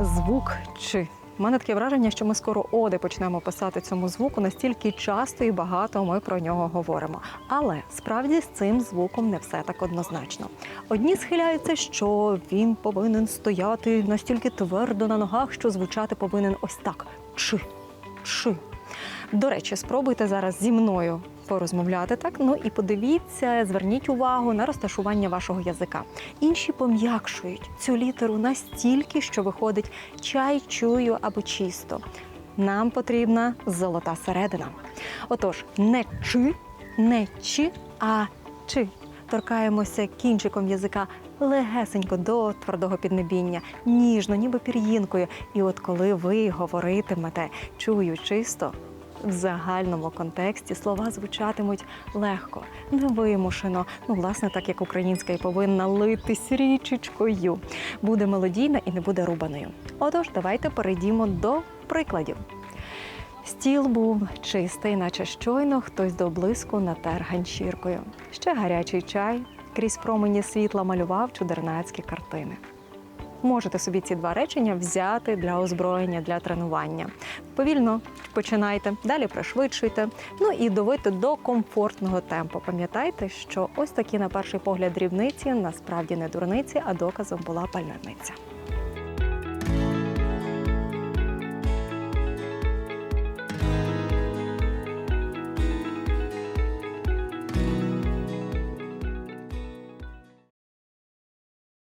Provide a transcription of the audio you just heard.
Звук чи. У мене таке враження, що ми скоро оди почнемо писати цьому звуку, настільки часто і багато ми про нього говоримо. Але справді з цим звуком не все так однозначно. Одні схиляються, що він повинен стояти настільки твердо на ногах, що звучати повинен ось так: чи, чи. До речі, спробуйте зараз зі мною порозмовляти так. Ну і подивіться, зверніть увагу на розташування вашого язика. Інші пом'якшують цю літеру настільки, що виходить чай, чую або чисто. Нам потрібна золота середина. Отож, не чи, не чи, а чи. Торкаємося кінчиком язика легесенько до твердого піднебіння, ніжно, ніби пір'їнкою. І от коли ви говоритимете чую чисто, в загальному контексті слова звучатимуть легко, невимушено. Ну, власне, так як українська і повинна литись річечкою. Буде мелодійна і не буде рубаною. Отож, давайте перейдімо до прикладів. Стіл був чистий, наче щойно хтось до блиску натер ганчіркою. Ще гарячий чай крізь промені світла малював чудернацькі картини. Можете собі ці два речення взяти для озброєння, для тренування. Повільно починайте, далі пришвидшуйте. Ну і доводьте до комфортного темпу. Пам'ятайте, що ось такі, на перший погляд, дрібниці насправді не дурниці, а доказом була пальнерниця.